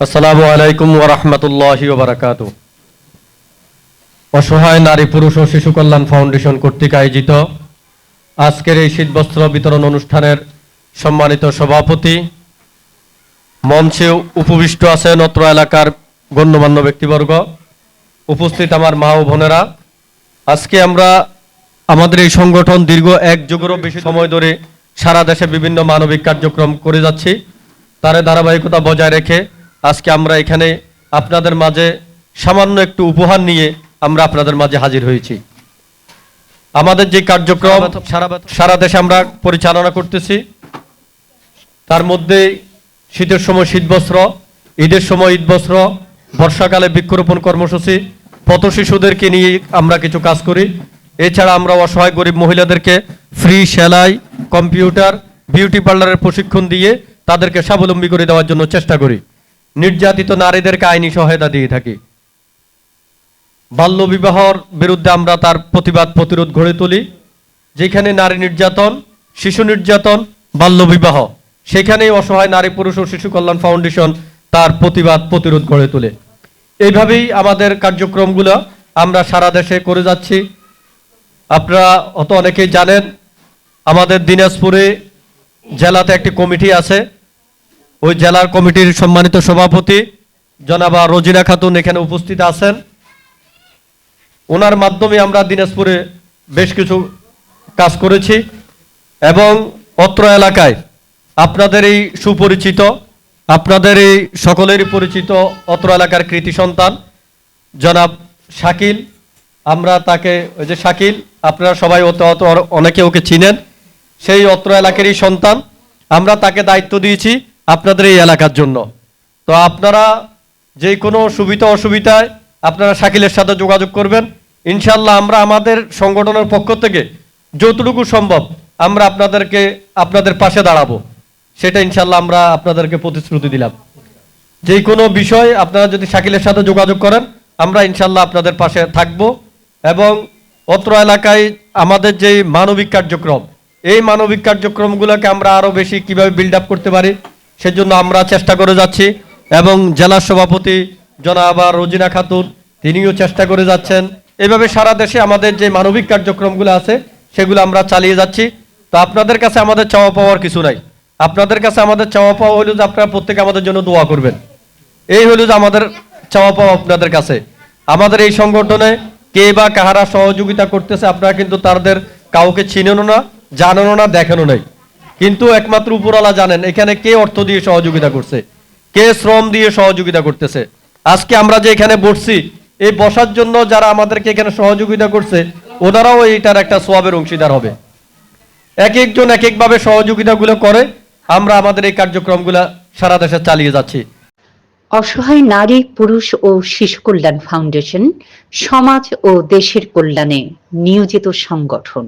আসসালামু আলাইকুম ওরহমতুল্লাহি ওবরাকাতু অসহায় নারী, পুরুষ ও শিশু কল্যাণ ফাউন্ডেশন কর্তৃক আয়োজিত আজকের এই শীতবস্ত্র বিতরণ অনুষ্ঠানের সম্মানিত সভাপতি মঞ্চে উপবিষ্ট আছেন অত্র এলাকার গণ্যমান্য ব্যক্তিবর্গ। উপস্থিত আমার মা ও বোনেরা, আজকে আমরা আমাদের এই সংগঠন দীর্ঘ এক যুগেরও বেশি সময় ধরে সারা দেশে বিভিন্ন মানবিক কার্যক্রম করে যাচ্ছি। তার ধারাবাহিকতা বজায় রেখে আজকে আমরা এখানে আপনাদের মাঝে সামান্য একটু উপহার নিয়ে আমরা আপনাদের মাঝে হাজির হয়েছি। আমাদের যে কার্যক্রম সারা দেশে আমরা পরিচালনা করতেছি। তার মধ্যে শীতের সময় শীতবস্ত্র ঈদের সময় ঈদ বস্ত্র বর্ষাকালে বৃক্ষরোপণ কর্মসূচি পথ শিশুদেরকে নিয়ে আমরা কিছু কাজ করি। এছাড়া আমরা অসহায় গরিব মহিলাদেরকে ফ্রি সেলাই কম্পিউটার বিউটি পার্লারের প্রশিক্ষণ দিয়ে তাদেরকে স্বাবলম্বী করে দেওয়ার জন্য চেষ্টা করি। নির্যাতিত নারীদেরকে আইনি সহায়তা দিয়ে থাকি। বাল্যবিবাহর বিরুদ্ধে আমরা তার প্রতিবাদ প্রতিরোধ গড়ে তুলি। যেখানে নারী নির্যাতন, শিশু নির্যাতন বাল্যবিবাহ সেখানেই অসহায় নারী পুরুষ ও শিশু কল্যাণ ফাউন্ডেশন তার প্রতিবাদ প্রতিরোধ গড়ে তোলে। এইভাবেই আমাদের কার্যক্রমগুলো আমরা সারা দেশে করে যাচ্ছি। আপনারা অত অনেকেই জানেন, আমাদের দিনাজপুরে জেলাতে একটি কমিটি আছে। ওই জেলার কমিটির সম্মানিত সভাপতি জনাবা রোজিনা খাতুন এখানে উপস্থিত আছেন। ওনার মাধ্যমে আমরা দিনাজপুরে বেশ কিছু কাজ করেছি এবং অত্র এলাকায় আপনাদের এই সুপরিচিত, আপনাদের এই সকলেরই পরিচিত অত্র এলাকার কৃতি সন্তান জনাব শাকিল। আমরা তাকে, ওই যে শাকিল, আপনারা সবাই অত অত অনেকে ওকে চিনেন। সেই অত্র এলাকারই সন্তান। আমরা তাকে দায়িত্ব দিয়েছি আপনাদের এই এলাকার জন্য। তো আপনারা যে কোনো সুবিধা অসুবিধায় আপনারা শাকিলের সাথে যোগাযোগ করবেন। ইনশাল্লাহ আমরা আমাদের সংগঠনের পক্ষ থেকে যতটুকু সম্ভব আমরা আপনাদেরকে আপনাদের পাশে দাঁড়াবো। সেটা ইনশাল্লাহ আমরা আপনাদেরকে প্রতিশ্রুতি দিলাম। যে কোনো বিষয় আপনারা যদি শাকিলের সাথে যোগাযোগ করেন, আমরা ইনশাল্লাহ আপনাদের পাশে থাকব এবং অত্র এলাকায় আমাদের যে মানবিক কার্যক্রম, এই মানবিক কার্যক্রমগুলোকে আমরা আরও বেশি কীভাবে বিল্ড আপ করতে পারি সেজন্য আমরা চেষ্টা করে যাচ্ছি এবং জেলা সভাপতি জনাবা রোজিনা খাতুন, তিনিও চেষ্টা করে যাচ্ছেন। এভাবে সারা দেশে আমাদের যে মানবিক কার্যক্রমগুলো আছে, সেগুলো আমরা চালিয়ে যাচ্ছি। তো আপনাদের কাছে আমাদের চাওয়া পাওয়ার কিছু নাই। আপনাদের কাছে আমাদের চাওয়া পাওয়া হলো যে আপনারা প্রত্যেকে আমাদের জন্য দোয়া করবেন। এই হলো যে আমাদের চাওয়া পাওয়া আপনাদের কাছে। আমাদের এই সংগঠনে কে বা কাহারা সহযোগিতা করতেছে, আপনারা কিন্তু তাদের কাউকে চিনেনও না জানানো না, দেখেনও নাই। কিন্তু একমাত্র উপরওয়ালা জানেন, এখানে কে অর্থ দিয়ে সহযোগিতা করছে, কে শ্রম দিয়ে সহযোগিতা করতেছে। আজকে আমরা যে এখানে বসছি, এই বসার জন্য যারা আমাদেরকে এখানে সহযোগিতা করছে, ওনারাও এইটার একটা সোয়াবের অংশীদার হবে। এক একজন এক একভাবে সহযোগিতাগুলো করে, আমরা আমাদের এই কার্যক্রমগুলো সারা দেশে চালিয়ে যাচ্ছি। অসহায় নারী, পুরুষ ও শিশু কল্যাণ ফাউন্ডেশন, সমাজ ও দেশের কল্যাণে নিয়োজিত সংগঠন।